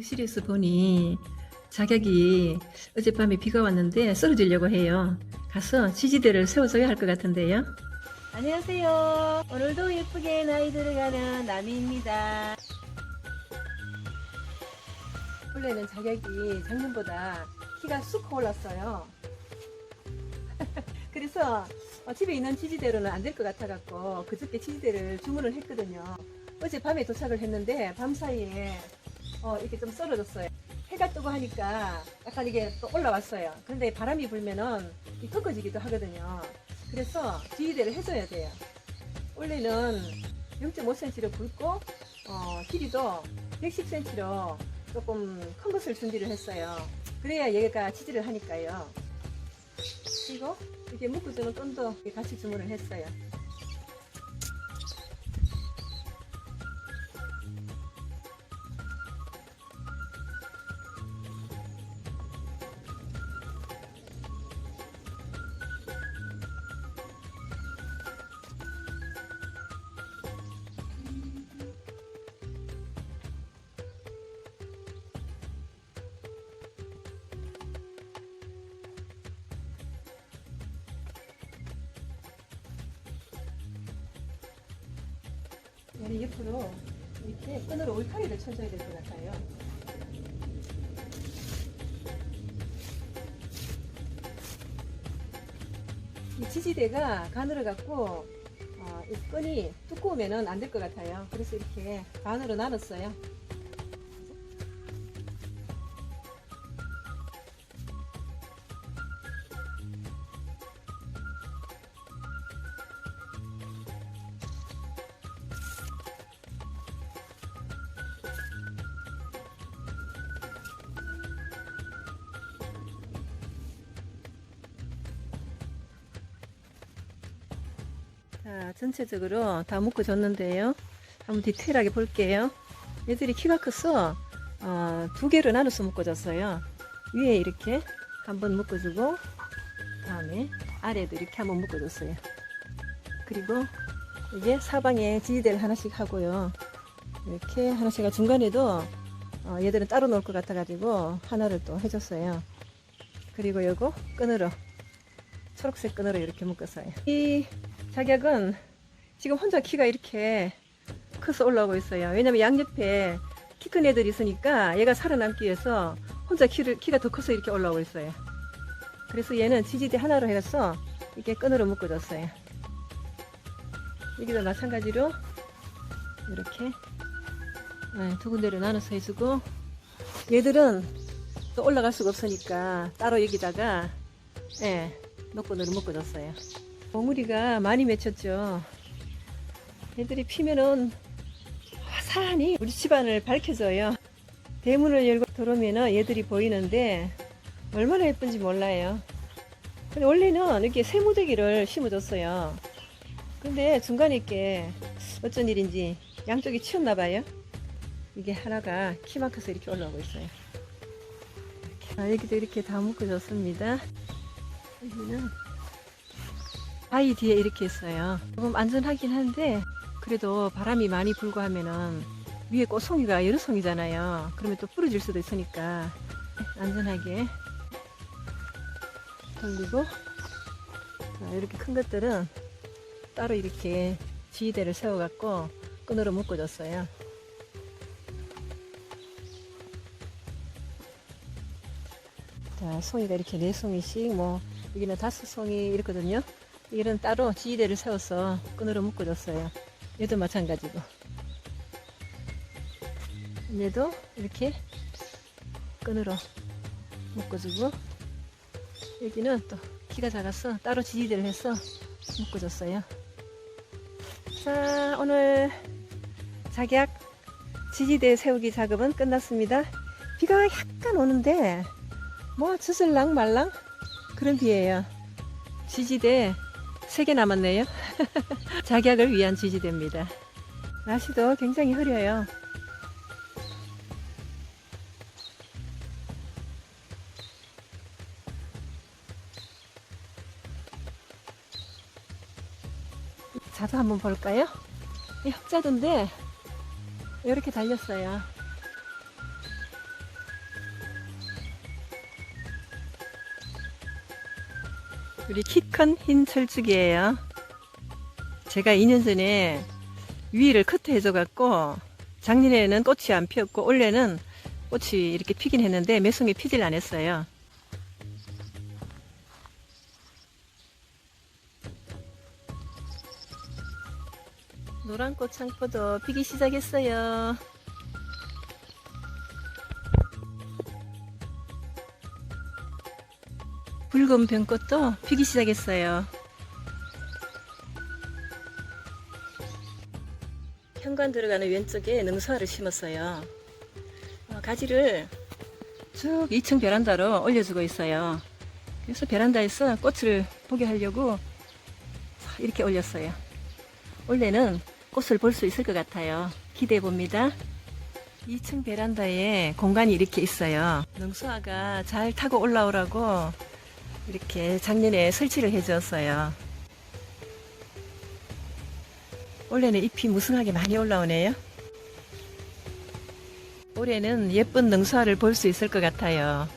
교실에서 보니 자격이 어젯밤에 비가 왔는데 쓰러지려고 해요. 가서 지지대를 세워줘야 할 것 같은데요. 안녕하세요. 오늘도 예쁘게 나이 들어가는 나미입니다. 원래는 자격이 작년보다 키가 쑥 올랐어요. 그래서 어, 집에 있는 지지대로는 안 될 것 같아갖고 그저께 지지대를 주문을 했거든요. 어제 밤에 도착을 했는데 밤 사이에 어, 이렇게 좀 썰어졌어요. 해가 뜨고 하니까 약간 이게 또 올라왔어요. 근데 바람이 불면은 이 꺾어지기도 하거든요. 그래서 지지대를 해줘야 돼요. 원래는 0.5cm로 굵고 어, 길이도 110cm로 조금 큰 것을 준비를 했어요. 그래야 얘가 지지를 하니까요. 그리고 이렇게 묶어주는 끈도 같이 주문을 했어요. 얘를 옆으로 이렇게 끈으로 울타리를 쳐줘야 될 것 같아요. 이 지지대가 가늘어 갖고 어, 이 끈이 두꺼우면은 안될 것 같아요. 그래서 이렇게 반으로 나눴어요. 자, 전체적으로 다 묶어줬는데요. 한번 디테일하게 볼게요. 얘들이 키가 커서 어, 두 개로 나눠서 묶어줬어요. 위에 이렇게 한번 묶어주고 다음에 아래도 이렇게 한번 묶어줬어요. 그리고 이게 사방에 지지대를 하나씩 하고요. 이렇게 하나씩 중간에도 어, 얘들은 따로 놓을 것 같아 가지고 하나를 또 해줬어요. 그리고 요거 끈으로 초록색 끈으로 이렇게 묶었어요. 이 자격은 지금 혼자 키가 이렇게 커서 올라오고 있어요. 왜냐면 양옆에 키 큰 애들이 있으니까 얘가 살아남기 위해서 혼자 키를, 키가 더 커서 이렇게 올라오고 있어요. 그래서 얘는 지지대 하나로 해서 이렇게 끈으로 묶어줬어요. 여기도 마찬가지로 이렇게 네, 두 군데로 나눠서 해주고 얘들은 또 올라갈 수가 없으니까 따로 여기다가 예, 노끈으로 묶어줬어요. 봉우리가 많이 맺혔죠. 애들이 피면은 화사하니 우리 집안을 밝혀줘요. 대문을 열고 들어오면은 얘들이 보이는데 얼마나 예쁜지 몰라요. 근데 원래는 이렇게 세무대기를 심어줬어요. 근데 중간에 이렇게 어쩐 일인지 양쪽이 치웠나 봐요. 이게 하나가 키만 커서 이렇게 올라오고 있어요. 이렇게. 아, 여기도 이렇게 다 묶어줬습니다. 여기는 바위 뒤에 이렇게 있어요. 조금 안전하긴 한데 그래도 바람이 많이 불고 하면은 위에 꽃송이가 여러 송이잖아요. 그러면 또 부러질 수도 있으니까 안전하게 돌리고 자, 이렇게 큰 것들은 따로 이렇게 지휘대를 세워갖고 끈으로 묶어줬어요. 자, 송이가 이렇게 네 송이씩 뭐 여기는 다섯 송이 이렇거든요. 이런 따로 지휘대를 세워서 끈으로 묶어줬어요. 얘도 마찬가지고. 얘도 이렇게 끈으로 묶어주고 여기는 또 키가 작아서 따로 지지대를 해서 묶어줬어요. 자 오늘 작약 지지대 세우기 작업은 끝났습니다. 비가 약간 오는데 뭐 주슬랑 말랑 그런 비예요. 지지대 3개 남았네요. 작약을 위한 지지대입니다. 날씨도 굉장히 흐려요. 자도 한번 볼까요? 이 흑자도인데 이렇게 달렸어요. 우리 키 큰 흰 철쭉이에요. 제가 2년 전에 위를 커트해줘갖고 작년에는 꽃이 안 피었고 올해는 꽃이 이렇게 피긴 했는데 매송이 피질 안 했어요. 노란 꽃 창포도 피기 시작했어요. 붉은 병꽃도 피기 시작했어요. 현관 들어가는 왼쪽에 능수화를 심었어요. 어, 가지를 쭉 2층 베란다로 올려주고 있어요. 그래서 베란다에서 꽃을 보게 하려고 이렇게 올렸어요. 원래는 꽃을 볼 수 있을 것 같아요. 기대해 봅니다. 2층 베란다에 공간이 이렇게 있어요. 능수화가 잘 타고 올라오라고 이렇게 작년에 설치를 해주었어요. 올해는 잎이 무성하게 많이 올라오네요. 올해는 예쁜 능수화를 볼 수 있을 것 같아요.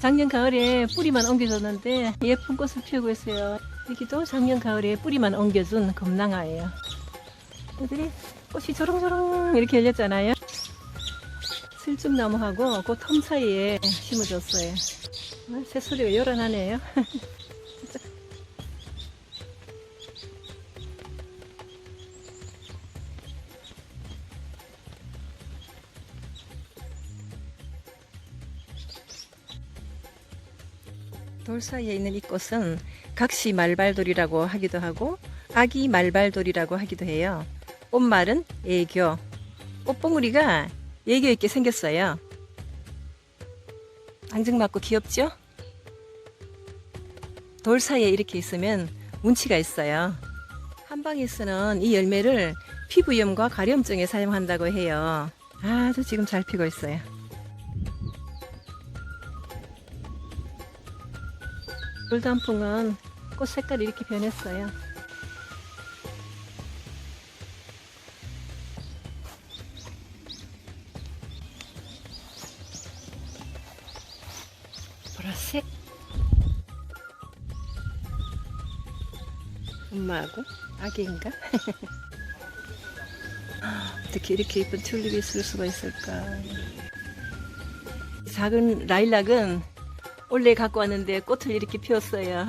작년 가을에 뿌리만 옮겨줬는데 예쁜 꽃을 피우고 있어요. 여기도 작년 가을에 뿌리만 옮겨준 금낭화예요. 애들이 꽃이 조롱조롱 이렇게 열렸잖아요. 슬쭉나무하고 그 텀 사이에 심어줬어요. 아, 새소리가 요란하네요. 돌 사이에 있는 이 꽃은 각시 말발돌이라고 하기도 하고 아기 말발돌이라고 하기도 해요. 꽃말은 애교. 꽃봉우리가 애교 있게 생겼어요. 앙증맞고 귀엽죠? 돌 사이에 이렇게 있으면 운치가 있어요. 한방에 쓰는 이 열매를 피부염과 가려움증에 사용한다고 해요. 아주 지금 잘 피고 있어요. 돌단풍은 꽃 색깔이 이렇게 변했어요. 엄마하고 아기인가? 어떻게 이렇게 예쁜 튤립이 있을 수가 있을까? 작은 라일락은 원래 갖고 왔는데 꽃을 이렇게 피웠어요.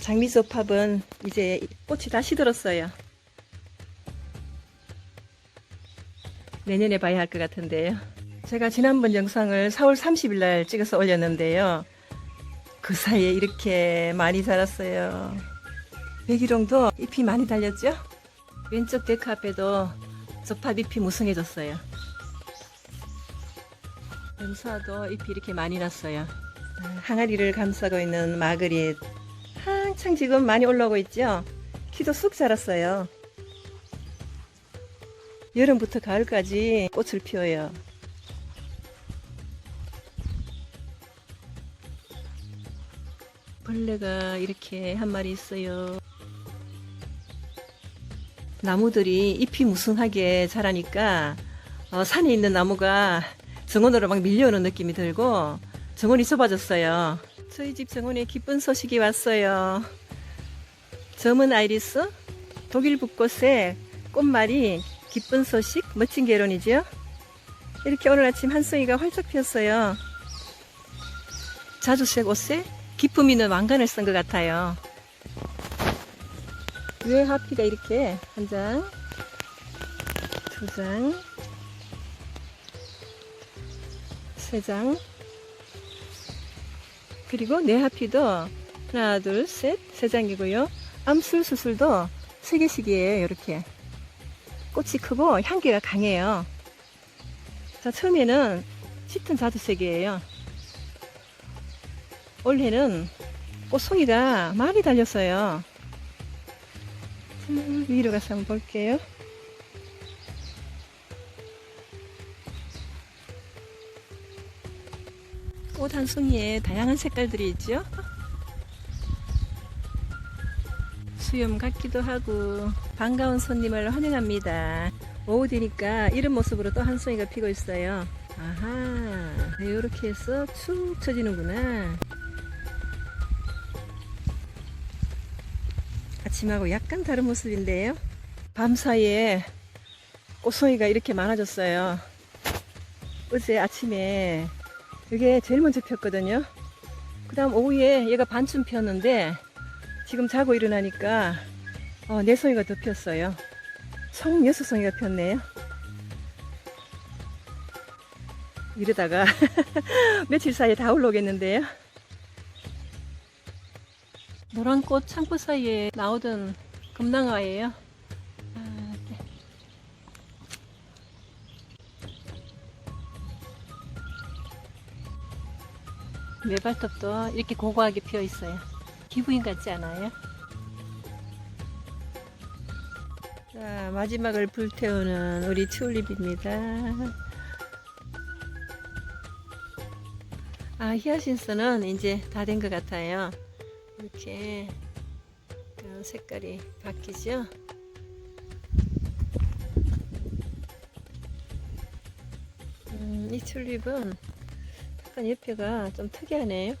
장미소팝은 이제 꽃이 다 시들었어요. 내년에 봐야 할 것 같은데요. 제가 지난번 영상을 4월 30일 날 찍어서 올렸는데요. 그 사이에 이렇게 많이 자랐어요. 백일홍도 잎이 많이 달렸죠? 왼쪽 데크 앞에도 조팝 잎이 무성해졌어요. 연수화도 잎이 이렇게 많이 났어요. 항아리를 감싸고 있는 마그릿 한창 지금 많이 올라오고 있죠? 키도 쑥 자랐어요. 여름부터 가을까지 꽃을 피워요. 벌레가 이렇게 한 마리 있어요. 나무들이 잎이 무성하게 자라니까 어, 산에 있는 나무가 정원으로 막 밀려오는 느낌이 들고 정원이 좁아졌어요. 저희 집 정원에 기쁜 소식이 왔어요. 점은 아이리스 독일 붓꽃의 꽃말이 기쁜 소식 멋진 개론이죠. 이렇게 오늘 아침 한 송이가 활짝 피었어요. 자주색 옷에 기품 있는 왕관을 쓴 것 같아요. 왜 하피가 이렇게 한 장, 두 장, 세 장, 그리고 뇌하피도 하나, 둘, 셋, 세 장이고요. 암술 수술도 세 개씩이에요. 이렇게 꽃이 크고 향기가 강해요. 자, 처음에는 짙은 자주색이에요. 올해는 꽃송이가 많이 달렸어요. 음, 위로 가서 한번 볼게요. 꽃 한 송이에 다양한 색깔들이 있죠. 수염 같기도 하고 반가운 손님을 환영합니다. 오후 되니까 이런 모습으로 또 한 송이가 피고 있어요. 아하, 이렇게 해서 축 처지는구나. 아침하고 약간 다른 모습인데요. 밤 사이에 꽃송이가 이렇게 많아졌어요. 어제 아침에 이게 제일 먼저 폈거든요. 그 다음 오후에 얘가 반쯤 폈는데 지금 자고 일어나니까 어, 네 송이가 더 폈어요. 총 여섯 송이가 폈네요. 이러다가 며칠 사이에 다 올라오겠는데요. 노란 꽃 창고 사이에 나오던 금낭화예요. 아, 네. 매발톱도 이렇게 고고하게 피어 있어요. 기부인 같지 않아요? 자, 마지막을 불태우는 우리 튤립입니다. 아, 히아신스는 이제 다 된 것 같아요. 이렇게 그 색깔이 바뀌죠. 음, 이 튤립은 약간 옆에가 좀 특이하네요.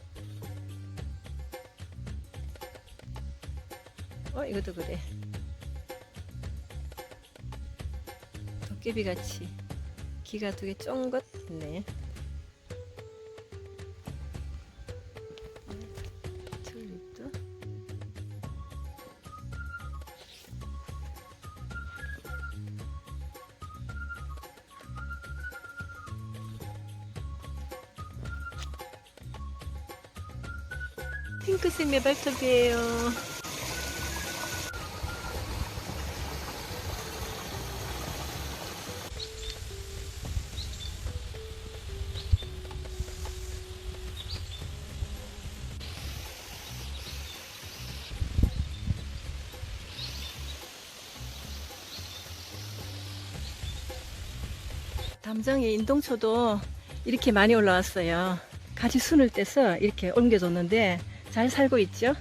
어, 이것도 그래. 도깨비 같이 기가 되게 쫑긋 있네. 핑크색 매발톱이에요. 담장에 인동초도 이렇게 많이 올라왔어요. 가지 순을 떼서 이렇게 옮겨줬는데 잘 살고 있죠?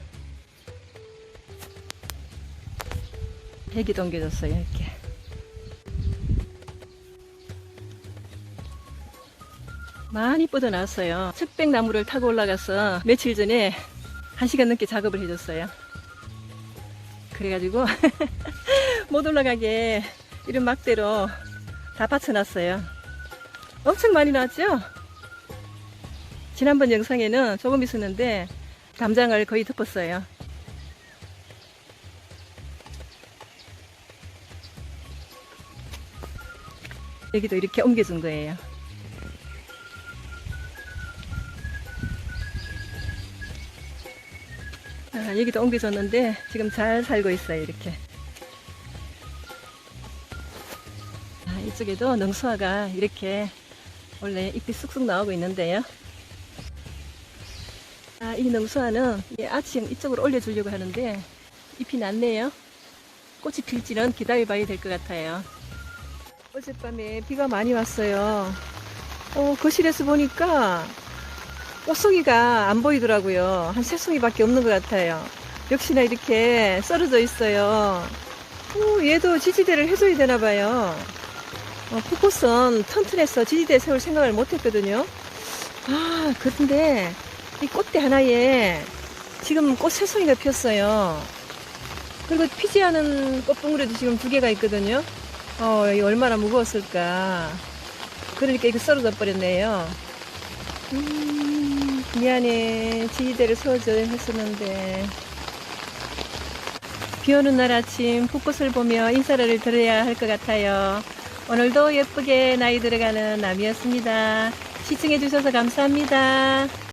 백이도 옮겨줬어요, 이렇게. 많이 뻗어나왔어요. 측백나무를 타고 올라가서 며칠 전에 한 시간 넘게 작업을 해줬어요. 그래가지고 못 올라가게 이런 막대로 다 받쳐놨어요. 엄청 많이 나왔죠? 지난번 영상에는 조금 있었는데 담장을 거의 덮었어요. 여기도 이렇게 옮겨준 거예요. 아, 여기도 옮겨줬는데 지금 잘 살고 있어요. 이렇게. 아, 이쪽에도 능수화가 이렇게 원래 잎이 쑥쑥 나오고 있는데요. 아, 이 능수화는 이 아침 이쪽으로 올려주려고 하는데 잎이 났네요. 꽃이 필지는 기다려봐야 될 것 같아요. 어젯밤에 비가 많이 왔어요. 어, 거실에서 보니까 꽃송이가 안 보이더라고요. 한 세 송이밖에 없는 것 같아요. 역시나 이렇게 썰어져 있어요. 오, 얘도 지지대를 해줘야 되나 봐요. 어, 코코선 튼튼해서 지지대 세울 생각을 못 했거든요. 아, 그런데 이 꽃대 하나에 지금 꽃 세 송이가 피었어요. 그리고 피지 않은 꽃봉오리도 지금 두 개가 있거든요. 어, 이 얼마나 무거웠을까. 그러니까 이거 썰어져 버렸네요. 음, 미안해. 지지대를 세워줘야 했었는데. 비 오는 날 아침 벚꽃을 보며 인사를 드려야 할 것 같아요. 오늘도 예쁘게 나이 들어가는 남이었습니다. 시청해주셔서 감사합니다.